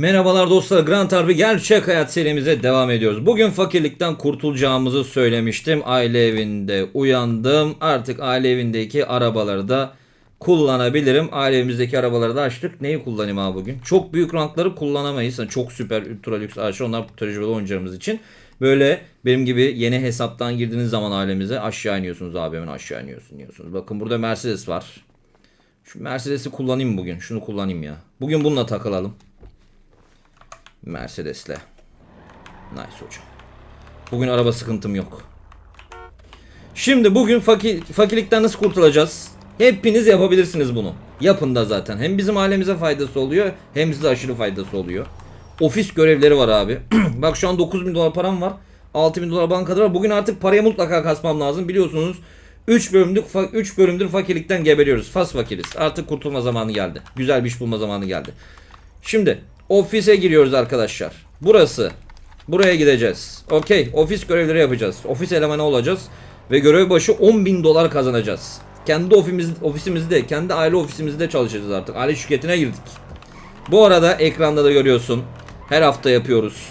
Merhabalar dostlar Grand Harbi gerçek hayat serimize devam ediyoruz. Bugün fakirlikten kurtulacağımızı söylemiştim. Aile evinde uyandım. Artık aile evindeki arabaları da kullanabilirim. Aile evimizdeki arabaları da açtık. Neyi kullanayım abi bugün? Çok büyük rankları kullanamayız. Yani çok süper ultra lüks araçlar onlar tecrübeli oyuncularımız için. Böyle benim gibi yeni hesaptan girdiğiniz zaman ailemize aşağı iniyorsunuz abi hemen aşağı iniyorsun diyorsunuz. Bakın burada Mercedes var. Şu Mercedes'i kullanayım bugün. Şunu kullanayım ya. Bugün bununla takılalım. Mercedes'le. Nice hocam. Bugün araba sıkıntım yok. Şimdi bugün fakir, fakirlikten nasıl kurtulacağız? Hepiniz yapabilirsiniz bunu. Yapın da zaten. Hem bizim ailemize faydası oluyor hem size aşırı faydası oluyor. Ofis görevleri var abi. Bak şu an 9000 dolar param var. 6000 dolar bankada var. Bugün artık parayı mutlaka kasmam lazım. Biliyorsunuz 3 bölümdür 3 bölümdür fakirlikten geberiyoruz. Fas fakiriz. Artık kurtulma zamanı geldi. Güzel bir iş bulma zamanı geldi. Şimdi ofise giriyoruz arkadaşlar. Burası. Buraya gideceğiz. Okey. Ofis görevleri yapacağız. Ofis elemanı olacağız. Ve görev başı 10 bin dolar kazanacağız. Kendi ofimiz, ofisimizde, kendi aile ofisimizde çalışacağız artık. Aile şirketine girdik. Bu arada ekranda da görüyorsun. Her hafta yapıyoruz.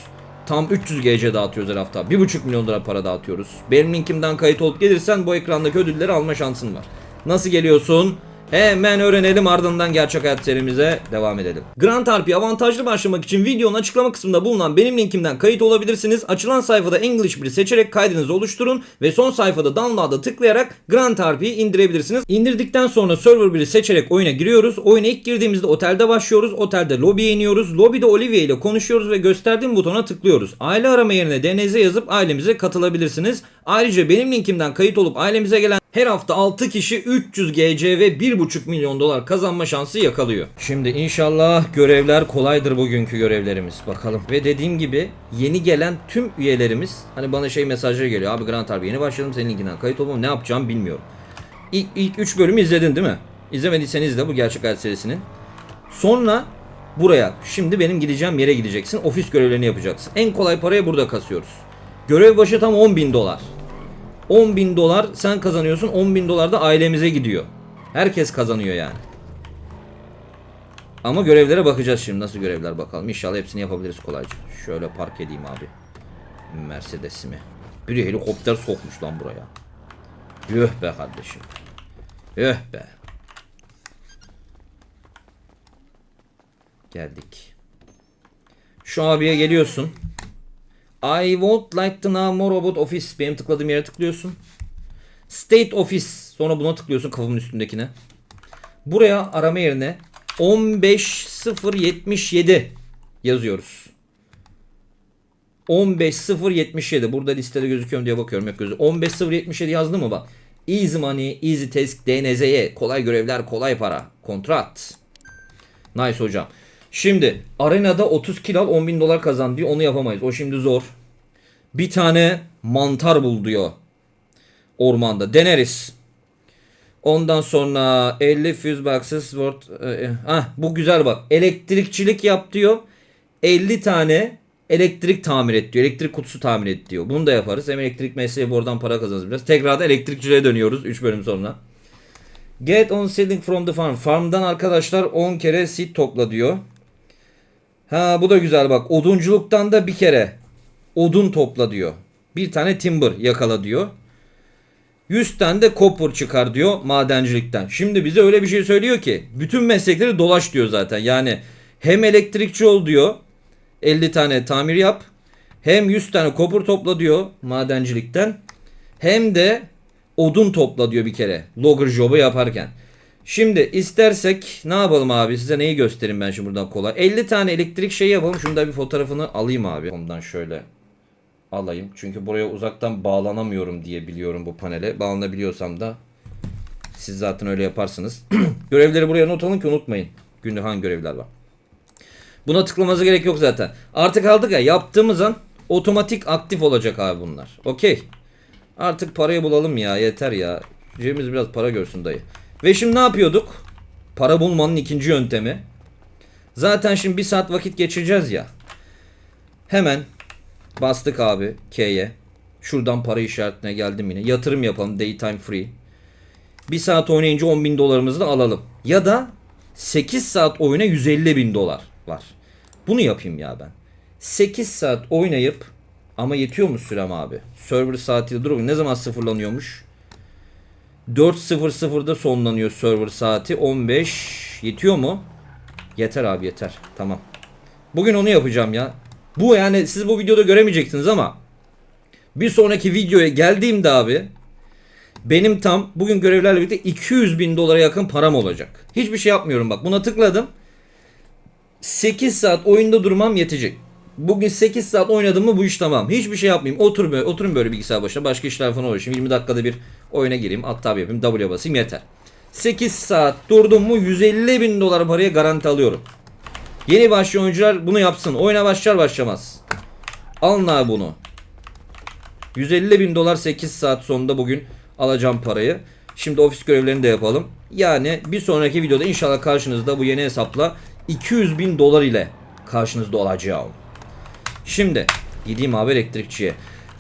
Tam 300 GC dağıtıyoruz her hafta. 1,5 milyon lira para dağıtıyoruz. Benim linkimden kayıt olup gelirsen bu ekrandaki ödülleri alma şansın var. Nasıl geliyorsun? Hemen öğrenelim ardından gerçek hayat serimize devam edelim. Grand RP avantajlı başlamak için videonun açıklama kısmında bulunan benim linkimden kayıt olabilirsiniz. Açılan sayfada English 1'i seçerek kaydınızı oluşturun ve son sayfada download'a tıklayarak Grand RP'yi indirebilirsiniz. İndirdikten sonra server 1'i seçerek oyuna giriyoruz. Oyuna ilk girdiğimizde otelde başlıyoruz. Otelde lobiye iniyoruz. Lobide Olivia ile konuşuyoruz ve gösterdiğim butona tıklıyoruz. Aile arama yerine DNZ yazıp ailemize katılabilirsiniz. Ayrıca benim linkimden kayıt olup ailemize gelen her hafta 6 kişi 300 GC ve 1,5 milyon dolar kazanma şansı yakalıyor. Şimdi inşallah görevler kolaydır bugünkü görevlerimiz. Bakalım. Ve dediğim gibi yeni gelen tüm üyelerimiz hani bana şey mesajları geliyor. Abi Grant abi yeni başladım senin linkinden kayıt olmam ne yapacağım bilmiyorum. İlk, ilk 3 bölümü izledin değil mi? İzlemediyseniz de bu gerçek hayat serisinin. Sonra buraya şimdi benim gideceğim yere gideceksin. Ofis görevlerini yapacaksın. En kolay parayı burada kasıyoruz. Görev başı tam 10 bin dolar. 10 bin dolar sen kazanıyorsun 10 bin dolar da ailemize gidiyor. Herkes kazanıyor yani. Ama görevlere bakacağız şimdi nasıl görevler bakalım. İnşallah hepsini yapabiliriz kolayca. Şöyle park edeyim abi. Mercedes'imi. Biri helikopter sokmuş lan buraya. Öh be kardeşim. Öh be. Geldik. Şu abiye geliyorsun. I would like to know more about office. Benim tıkladığım yere tıklıyorsun. State Office. Sonra buna tıklıyorsun kafamın üstündekine. Buraya arama yerine 15077 yazıyoruz. 15077. Burada listede gözüküyor diye bakıyorum. Yok gözü. 15077 yazdı mı bak. Easy money, easy task, DNZ'ye. Kolay görevler, kolay para. Kontrat. Nice hocam. Şimdi arenada 30 kill al 10 bin dolar kazan diyor. Onu yapamayız. O şimdi zor. Bir tane mantar bul diyor. Ormanda. Deneriz. Ondan sonra 50 fuse boxes worth. e, ah bu güzel bak. Elektrikçilik yap diyor. 50 tane elektrik tamir et diyor. Elektrik kutusu tamir et diyor. Bunu da yaparız. Hem elektrik mesleği oradan para kazanırız biraz. Tekrar da elektrikçiliğe dönüyoruz 3 bölüm sonra. Get on seeding from the farm. Farmdan arkadaşlar 10 kere seed topla diyor. Ha bu da güzel bak. Odunculuktan da bir kere odun topla diyor. Bir tane timber yakala diyor. 100 tane de copper çıkar diyor madencilikten. Şimdi bize öyle bir şey söylüyor ki bütün meslekleri dolaş diyor zaten. Yani hem elektrikçi ol diyor. 50 tane tamir yap. Hem 100 tane copper topla diyor madencilikten. Hem de odun topla diyor bir kere. Logger job'u yaparken. Şimdi istersek ne yapalım abi size neyi göstereyim ben şimdi buradan kolay. 50 tane elektrik şeyi yapalım. Şunu da bir fotoğrafını alayım abi. Ondan şöyle alayım. Çünkü buraya uzaktan bağlanamıyorum diye biliyorum bu panele. Bağlanabiliyorsam da siz zaten öyle yaparsınız. Görevleri buraya not alın ki unutmayın. Günlük hangi görevler var. Buna tıklamanıza gerek yok zaten. Artık aldık ya yaptığımız an otomatik aktif olacak abi bunlar. Okey. Artık parayı bulalım ya yeter ya. Cebimiz biraz para görsün dayı. Ve şimdi ne yapıyorduk? Para bulmanın ikinci yöntemi. Zaten şimdi bir saat vakit geçireceğiz ya. Hemen bastık abi K'ye. Şuradan para işaretine geldim yine. Yatırım yapalım daytime free. Bir saat oynayınca 10 bin dolarımızı da alalım. Ya da 8 saat oyuna 150 bin dolar var. Bunu yapayım ya ben. 8 saat oynayıp ama yetiyor mu sürem abi? Server saatiyle dur bakayım, ne zaman sıfırlanıyormuş? 4.00'da sonlanıyor server saati. 15 yetiyor mu? Yeter abi yeter. Tamam. Bugün onu yapacağım ya. Bu yani siz bu videoda göremeyeceksiniz ama bir sonraki videoya geldiğimde abi benim tam bugün görevlerle birlikte 200 bin dolara yakın param olacak. Hiçbir şey yapmıyorum bak. Buna tıkladım. 8 saat oyunda durmam yetecek. Bugün 8 saat oynadım mı bu iş tamam. Hiçbir şey yapmayayım. Otur böyle, oturun böyle bilgisayar başına. Başka işler falan uğraşayım. 20 dakikada bir oyuna gireyim. Alt tab yapayım. W'ye basayım yeter. 8 saat durdum mu 150 bin dolar paraya garanti alıyorum. Yeni başlayan oyuncular bunu yapsın. Oyuna başlar başlamaz. Alın abi bunu. 150 bin dolar 8 saat sonunda bugün alacağım parayı. Şimdi ofis görevlerini de yapalım. Yani bir sonraki videoda inşallah karşınızda bu yeni hesapla 200 bin dolar ile karşınızda olacağım. Şimdi gideyim abi elektrikçiye.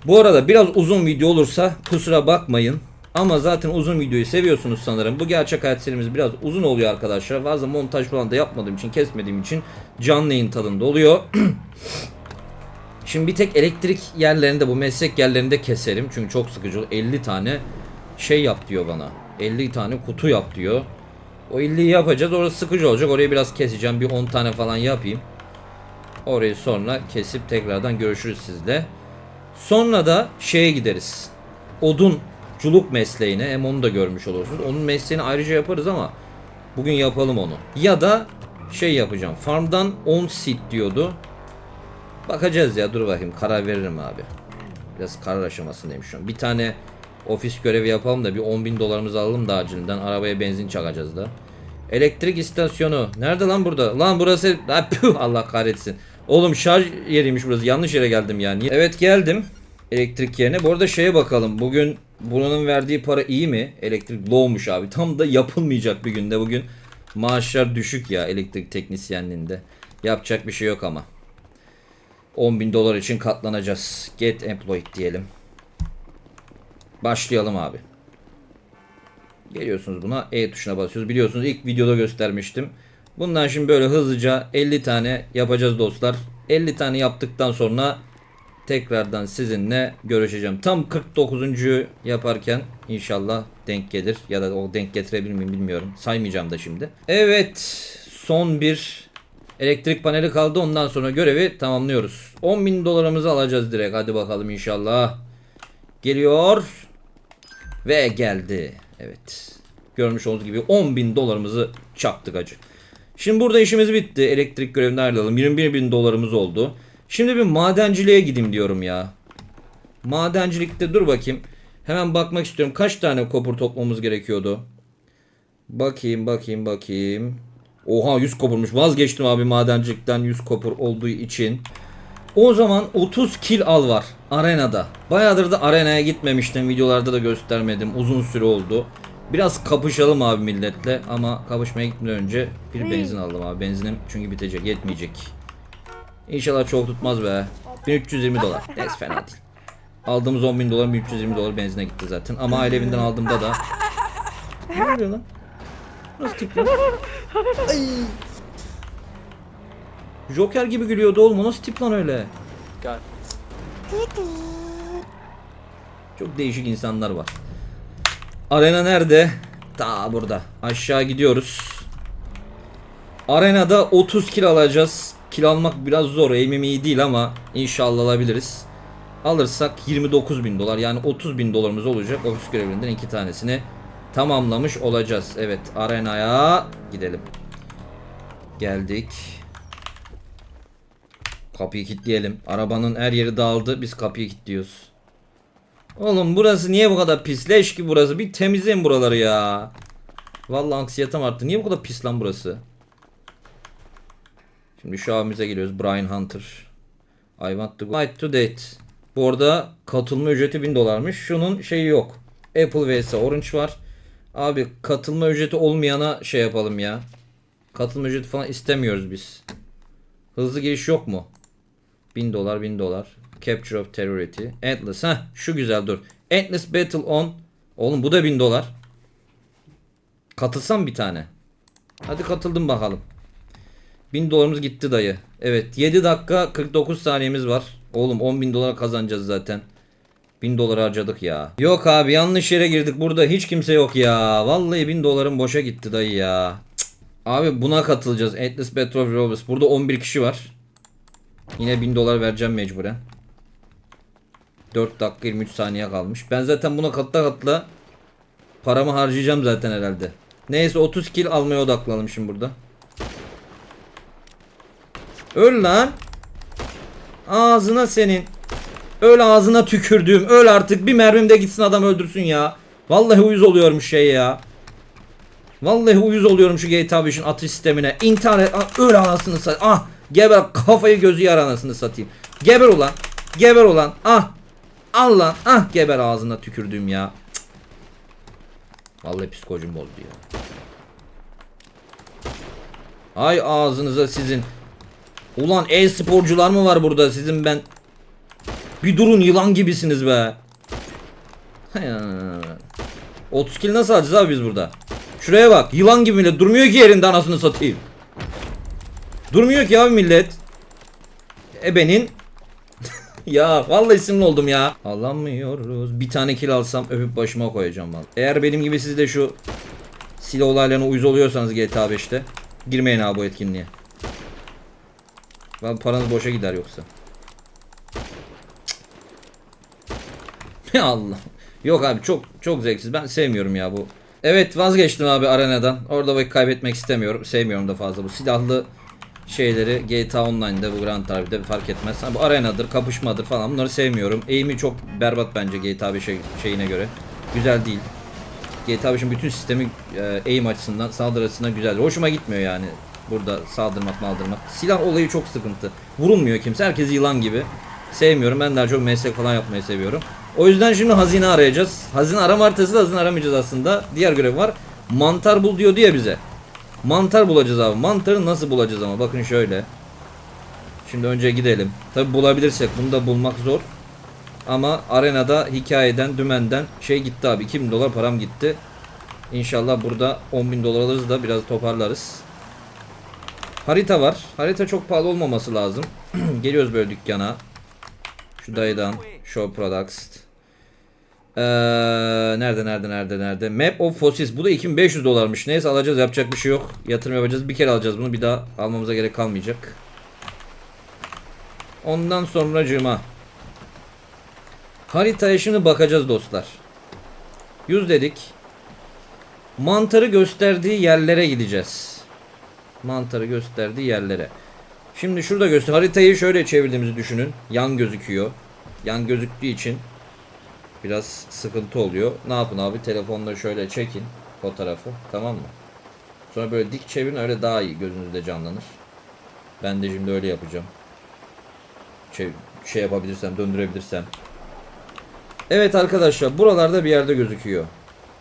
Bu arada biraz uzun video olursa kusura bakmayın. Ama zaten uzun videoyu seviyorsunuz sanırım. Bu gerçek hayat serimiz biraz uzun oluyor arkadaşlar. Fazla montaj falan da yapmadığım için, kesmediğim için canlı yayın tadında oluyor. Şimdi bir tek elektrik yerlerinde bu meslek yerlerinde keserim. Çünkü çok sıkıcı. 50 tane şey yap diyor bana. 50 tane kutu yap diyor. O 50'yi yapacağız. Orası sıkıcı olacak. Orayı biraz keseceğim. Bir 10 tane falan yapayım. Orayı sonra kesip tekrardan görüşürüz sizle. Sonra da şeye gideriz. Odunculuk mesleğine. Hem onu da görmüş olursunuz. Onun mesleğini ayrıca yaparız ama bugün yapalım onu. Ya da şey yapacağım. Farmdan 10 seed diyordu. Bakacağız ya dur bakayım karar veririm abi. Biraz karar aşamasındayım şu an. Bir tane ofis görevi yapalım da bir 10 bin dolarımızı alalım da acilinden. Arabaya benzin çakacağız da. Elektrik istasyonu. Nerede lan burada? Lan burası... Allah kahretsin. Oğlum şarj yeriymiş burası. Yanlış yere geldim yani. Evet geldim. Elektrik yerine. Bu arada şeye bakalım. Bugün buranın verdiği para iyi mi? Elektrik low'muş abi. Tam da yapılmayacak bir günde. Bugün maaşlar düşük ya elektrik teknisyenliğinde. Yapacak bir şey yok ama. 10 bin dolar için katlanacağız. Get employed diyelim. Başlayalım abi. Geliyorsunuz buna E tuşuna basıyoruz. Biliyorsunuz ilk videoda göstermiştim. Bundan şimdi böyle hızlıca 50 tane yapacağız dostlar. 50 tane yaptıktan sonra tekrardan sizinle görüşeceğim. Tam 49. yaparken inşallah denk gelir ya da o denk getirebilir miyim bilmiyorum. Saymayacağım da şimdi. Evet son bir elektrik paneli kaldı. Ondan sonra görevi tamamlıyoruz. 10 bin dolarımızı alacağız direkt. Hadi bakalım inşallah. Geliyor. Ve geldi. Evet. Görmüş olduğunuz gibi 10 bin dolarımızı çaktık acı. Şimdi burada işimiz bitti. Elektrik görevinden ayrılalım. 21 bin dolarımız oldu. Şimdi bir madenciliğe gideyim diyorum ya. Madencilikte dur bakayım. Hemen bakmak istiyorum. Kaç tane kopur toplamamız gerekiyordu? Bakayım bakayım bakayım. Oha 100 kopurmuş. Vazgeçtim abi madencilikten 100 kopur olduğu için. O zaman 30 kill al var arenada. Bayağıdır da arenaya gitmemiştim. Videolarda da göstermedim. Uzun süre oldu. Biraz kapışalım abi milletle ama kapışmaya gitmeden önce bir benzin aldım abi. Benzinim çünkü bitecek, yetmeyecek. İnşallah çok tutmaz be. 1320 dolar. Neyse fena değil. Aldığımız 10 bin dolar 1320 dolar benzine gitti zaten. Ama aile evinden aldığımda da... Ne oluyor lan? Nasıl tip lan? Joker gibi gülüyordu oğlum. Nasıl tip lan öyle? Çok değişik insanlar var. Arena nerede? Ta burada. Aşağı gidiyoruz. Arenada 30 kil alacağız. Kil almak biraz zor. Aim'im iyi değil ama inşallah alabiliriz. Alırsak 29 bin dolar yani 30 bin dolarımız olacak. Ofis görevinden iki tanesini tamamlamış olacağız. Evet arenaya gidelim. Geldik. Kapıyı kilitleyelim. Arabanın her yeri dağıldı. Biz kapıyı kilitliyoruz. Oğlum burası niye bu kadar pis? Leş ki burası. Bir temizleyin buraları ya. Vallahi anksiyetem arttı. Niye bu kadar pis lan burası? Şimdi şu abimize geliyoruz. Brian Hunter. I want to go Night to date. Bu arada katılma ücreti 1000 dolarmış. Şunun şeyi yok. Apple vs Orange var. Abi katılma ücreti olmayana şey yapalım ya. Katılma ücreti falan istemiyoruz biz. Hızlı giriş yok mu? 1000 dolar 1000 dolar. Capture of Terrority. Endless. Heh şu güzel dur. Endless Battle on. Oğlum bu da 1000 dolar. Katılsam bir tane. Hadi katıldım bakalım. 1000 dolarımız gitti dayı. Evet 7 dakika 49 saniyemiz var. Oğlum 10 bin dolar kazanacağız zaten. 1000 dolar harcadık ya. Yok abi yanlış yere girdik. Burada hiç kimse yok ya. Vallahi 1000 dolarım boşa gitti dayı ya. Cık. Abi buna katılacağız. Atlas Petrol Robbers. Burada 11 kişi var. Yine 1000 dolar vereceğim mecburen. 4 dakika 23 saniye kalmış. Ben zaten buna katla katla paramı harcayacağım zaten herhalde. Neyse 30 kill almaya odaklanalım şimdi burada. Öl lan. Ağzına senin. Öl ağzına tükürdüğüm. Öl artık. Bir mermim de gitsin adam öldürsün ya. Vallahi uyuz oluyorum şey ya. Vallahi uyuz oluyorum şu GTA 5'in atış sistemine. İntihar et. Ah, öl anasını sat. Ah geber kafayı gözü yar anasını satayım. Geber ulan. Geber ulan. Ah. Al lan. Ah geber ağzına tükürdüğüm ya. Cık. Vallahi psikolojim bozdu ya. Ay ağzınıza sizin. Ulan e-sporcular mı var burada sizin ben? Bir durun yılan gibisiniz be. Hay anam. 30 kill nasıl alacağız abi biz burada? Şuraya bak yılan gibi millet durmuyor ki yerinde anasını satayım. Durmuyor ki abi millet. Ebenin. Ya vallahi sinirli oldum ya. Alamıyoruz. Bir tane kill alsam öpüp başıma koyacağım vallahi. Eğer benim gibi siz de şu silah olaylarına uyuz oluyorsanız GTA 5'te girmeyin abi bu etkinliğe. Lan paranız boşa gider yoksa. Allah. Yok abi çok çok zevksiz. Ben sevmiyorum ya bu. Evet vazgeçtim abi arenadan. Orada vakit kaybetmek istemiyorum. Sevmiyorum da fazla bu silahlı şeyleri GTA Online'da bu Grand Theft fark etmez. Bu arenadır, kapışmadır falan bunları sevmiyorum. Eğimi çok berbat bence GTA 5 şeyine göre. Güzel değil. GTA 5'in bütün sistemi e, aim açısından, saldırı açısından güzel. Hoşuma gitmiyor yani. Burada saldırmak maldırmak. Silah olayı çok sıkıntı. Vurulmuyor kimse. Herkes yılan gibi. Sevmiyorum. Ben daha çok meslek falan yapmayı seviyorum. O yüzden şimdi hazine arayacağız. Hazine arama haritası da hazine aramayacağız aslında. Diğer görev var. Mantar bul diyor diye bize. Mantar bulacağız abi. Mantarı nasıl bulacağız ama bakın şöyle. Şimdi önce gidelim. Tabi bulabilirsek bunu da bulmak zor. Ama arenada hikayeden dümenden şey gitti abi 2000 dolar param gitti. İnşallah burada 10.000 dolar alırız da biraz toparlarız. Harita var. Harita çok pahalı olmaması lazım. Geliyoruz böyle dükkana. Şu dayıdan. Show Products. Ee, nerede nerede nerede nerede? Map of Fossils. Bu da 2500 dolarmış. Neyse alacağız yapacak bir şey yok. Yatırım yapacağız. Bir kere alacağız bunu. Bir daha almamıza gerek kalmayacak. Ondan sonra cıma. Haritaya şimdi bakacağız dostlar. 100 dedik. Mantarı gösterdiği yerlere gideceğiz. Mantarı gösterdiği yerlere. Şimdi şurada göster. Haritayı şöyle çevirdiğimizi düşünün. Yan gözüküyor. Yan gözüktüğü için biraz sıkıntı oluyor. Ne yapın abi? Telefonla şöyle çekin fotoğrafı. Tamam mı? Sonra böyle dik çevirin öyle daha iyi gözünüzde canlanır. Ben de şimdi öyle yapacağım. Şey, şey yapabilirsem, döndürebilirsem. Evet arkadaşlar buralarda bir yerde gözüküyor.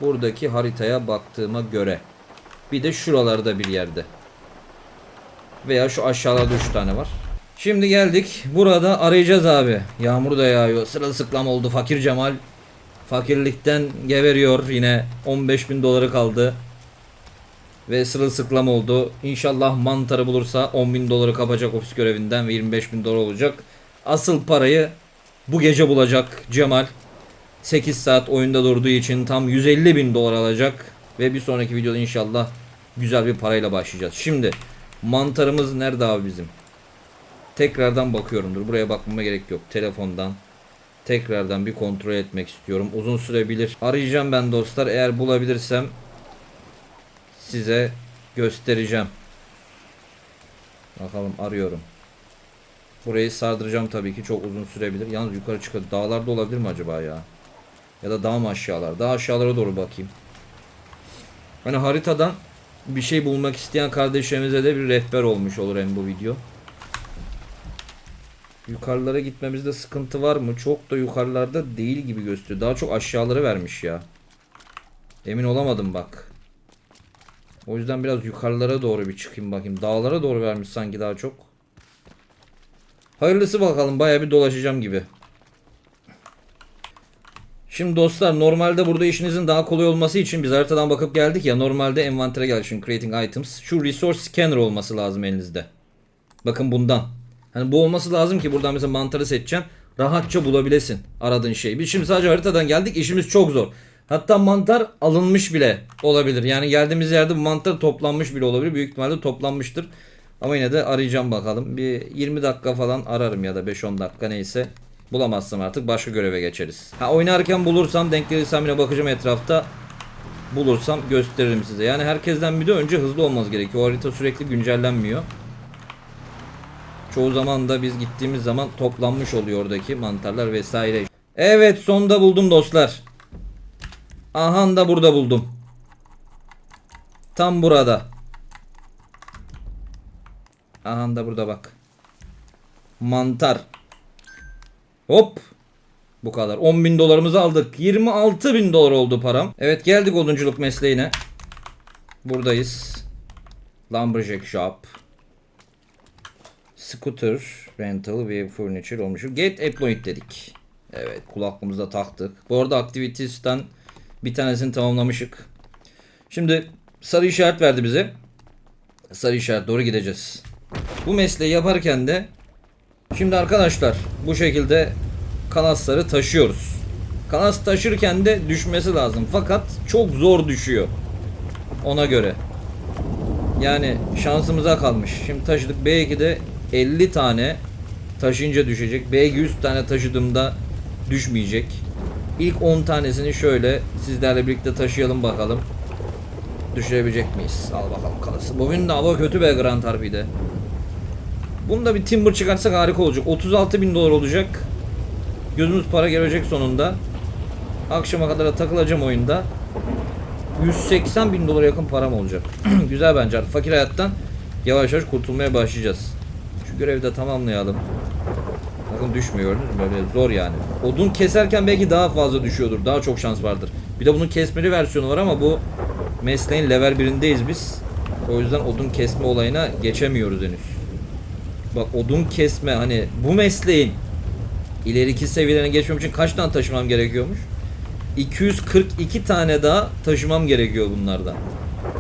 Buradaki haritaya baktığıma göre. Bir de şuralarda bir yerde. Veya şu aşağıda 3 tane var. Şimdi geldik. Burada arayacağız abi. Yağmur da yağıyor. Sırılsıklam oldu. Fakir Cemal. Fakirlikten geberiyor. Yine 15 bin doları kaldı. Ve sırılsıklam oldu. İnşallah mantarı bulursa 10 bin doları kapacak ofis görevinden ve 25 bin dolar olacak. Asıl parayı bu gece bulacak Cemal. 8 saat oyunda durduğu için tam 150 bin dolar alacak. Ve bir sonraki videoda inşallah güzel bir parayla başlayacağız. Şimdi mantarımız nerede abi bizim? Tekrardan bakıyorumdur. Buraya bakmama gerek yok. Telefondan tekrardan bir kontrol etmek istiyorum. Uzun sürebilir. Arayacağım ben dostlar. Eğer bulabilirsem size göstereceğim. Bakalım arıyorum. Burayı sardıracağım tabii ki çok uzun sürebilir. Yalnız yukarı çıkıyor. Dağlarda olabilir mi acaba ya? Ya da daha mı aşağılar? Daha aşağılara doğru bakayım. Hani haritadan bir şey bulmak isteyen kardeşlerimize de bir rehber olmuş olur hem bu video. Yukarılara gitmemizde sıkıntı var mı? Çok da yukarılarda değil gibi gösteriyor. Daha çok aşağıları vermiş ya. Emin olamadım bak. O yüzden biraz yukarılara doğru bir çıkayım bakayım. Dağlara doğru vermiş sanki daha çok. Hayırlısı bakalım. Baya bir dolaşacağım gibi. Şimdi dostlar normalde burada işinizin daha kolay olması için biz haritadan bakıp geldik ya. Normalde envantere geldi şimdi creating items. Şu resource scanner olması lazım elinizde. Bakın bundan. Hani bu olması lazım ki buradan mesela mantarı seçeceğim. Rahatça bulabilesin aradığın şeyi. Biz şimdi sadece haritadan geldik. işimiz çok zor. Hatta mantar alınmış bile olabilir. Yani geldiğimiz yerde bu mantar toplanmış bile olabilir. Büyük ihtimalle toplanmıştır. Ama yine de arayacağım bakalım. Bir 20 dakika falan ararım ya da 5-10 dakika neyse. Bulamazsam artık başka göreve geçeriz. Ha oynarken bulursam denk gelirsem yine bakacağım etrafta. Bulursam gösteririm size. Yani herkesten bir de önce hızlı olmanız gerekiyor. O harita sürekli güncellenmiyor. Çoğu zaman da biz gittiğimiz zaman toplanmış oluyor oradaki mantarlar vesaire. Evet sonunda buldum dostlar. Ahan da burada buldum. Tam burada. Ahan da burada bak. Mantar. Hop. Bu kadar. 10 bin dolarımızı aldık. 26 bin dolar oldu param. Evet geldik odunculuk mesleğine. Buradayız. Lumberjack Shop. Scooter Rental ve Furniture olmuş. Get Employed dedik. Evet kulaklığımızda taktık. Bu arada Activities'ten bir tanesini tamamlamışık. Şimdi sarı işaret verdi bize. Sarı işaret doğru gideceğiz. Bu mesleği yaparken de şimdi arkadaşlar bu şekilde kanasları taşıyoruz. Kanas taşırken de düşmesi lazım. Fakat çok zor düşüyor. Ona göre. Yani şansımıza kalmış. Şimdi taşıdık. Belki de 50 tane taşıyınca düşecek. Belki 100 tane taşıdığımda düşmeyecek. İlk 10 tanesini şöyle sizlerle birlikte taşıyalım bakalım. Düşürebilecek miyiz? Al bakalım kalası. Bugün de hava kötü be Grand Harbi'de. Bunda bir timber çıkarsak harika olacak. 36 bin dolar olacak. Gözümüz para gelecek sonunda. Akşama kadar da takılacağım oyunda. 180 bin dolara yakın param olacak. Güzel bence artık. Fakir hayattan yavaş yavaş kurtulmaya başlayacağız. Görevi de tamamlayalım. Bakın düşmüyor gördünüz mü? Böyle zor yani. Odun keserken belki daha fazla düşüyordur. Daha çok şans vardır. Bir de bunun kesmeli versiyonu var ama bu mesleğin level 1'indeyiz biz. O yüzden odun kesme olayına geçemiyoruz henüz. Bak odun kesme hani bu mesleğin ileriki seviyelerine geçmem için kaç tane taşımam gerekiyormuş? 242 tane daha taşımam gerekiyor bunlardan.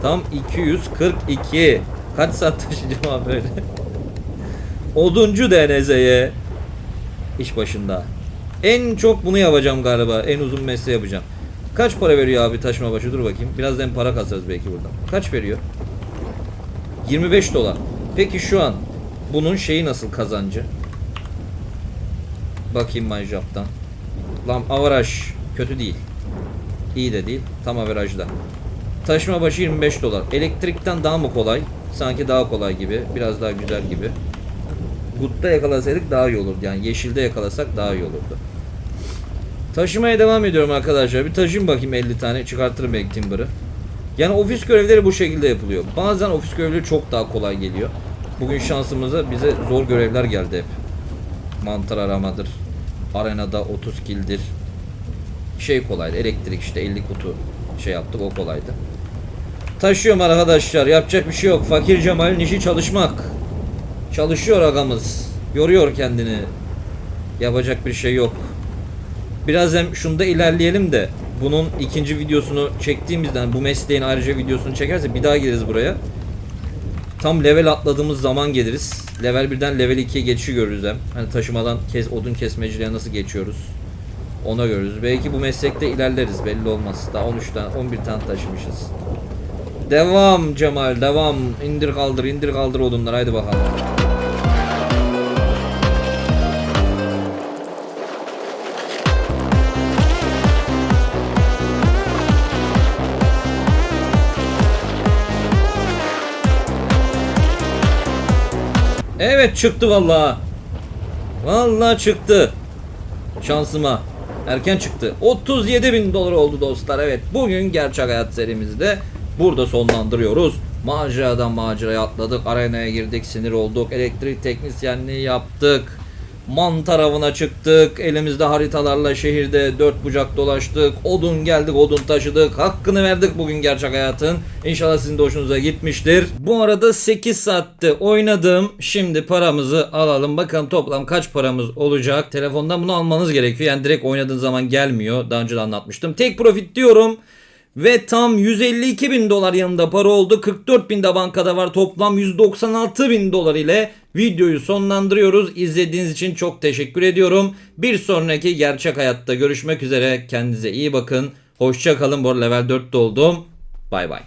Tam 242. Kaç saat taşıyacağım abi böyle? Oduncu DNZ'ye iş başında. En çok bunu yapacağım galiba. En uzun mesleği yapacağım. Kaç para veriyor abi taşıma başı? Dur bakayım. Birazdan para kasarız belki buradan. Kaç veriyor? 25 dolar. Peki şu an bunun şeyi nasıl kazancı? Bakayım MyJob'dan. Lan averaj kötü değil. İyi de değil. Tam averajda. Taşıma başı 25 dolar. Elektrikten daha mı kolay? Sanki daha kolay gibi. Biraz daha güzel gibi. Good'da yakalasaydık daha iyi olurdu. Yani yeşilde yakalasak daha iyi olurdu. Taşımaya devam ediyorum arkadaşlar. Bir taşıyayım bakayım 50 tane. Çıkartırım belki timber'ı. Yani ofis görevleri bu şekilde yapılıyor. Bazen ofis görevleri çok daha kolay geliyor. Bugün şansımıza bize zor görevler geldi hep. Mantar aramadır. Arenada 30 kildir. Şey kolaydı. Elektrik işte 50 kutu şey yaptık o kolaydı. Taşıyorum arkadaşlar. Yapacak bir şey yok. Fakir Cemal'in işi çalışmak. Çalışıyor agamız. Yoruyor kendini. Yapacak bir şey yok. Biraz hem şunda ilerleyelim de bunun ikinci videosunu çektiğimizden bu mesleğin ayrıca videosunu çekerse bir daha geliriz buraya. Tam level atladığımız zaman geliriz. Level 1'den level 2'ye geçişi görürüz hem. Hani taşımadan kes, odun kesmeciliğe nasıl geçiyoruz. Ona görürüz. Belki bu meslekte ilerleriz belli olmaz. Daha 13 tane 11 tane taşımışız. Devam Cemal devam. İndir kaldır indir kaldır odunlar haydi bakalım. Evet çıktı vallahi. Vallahi çıktı. Şansıma. Erken çıktı. 37 bin dolar oldu dostlar. Evet bugün gerçek hayat serimizde burada sonlandırıyoruz. Maceradan maceraya atladık. Arenaya girdik. Sinir olduk. Elektrik teknisyenliği yaptık. Mantar avına çıktık. Elimizde haritalarla şehirde dört bucak dolaştık. Odun geldik, odun taşıdık. Hakkını verdik bugün gerçek hayatın. İnşallah sizin de hoşunuza gitmiştir. Bu arada 8 saatte oynadım. Şimdi paramızı alalım. Bakalım toplam kaç paramız olacak. Telefondan bunu almanız gerekiyor. Yani direkt oynadığın zaman gelmiyor. Daha önce de anlatmıştım. Tek profit diyorum. Ve tam 152 bin dolar yanında para oldu. 44 bin de bankada var. Toplam 196 bin dolar ile videoyu sonlandırıyoruz. İzlediğiniz için çok teşekkür ediyorum. Bir sonraki gerçek hayatta görüşmek üzere. Kendinize iyi bakın. Hoşça kalın. Bu level 4'te oldum. Bay bay.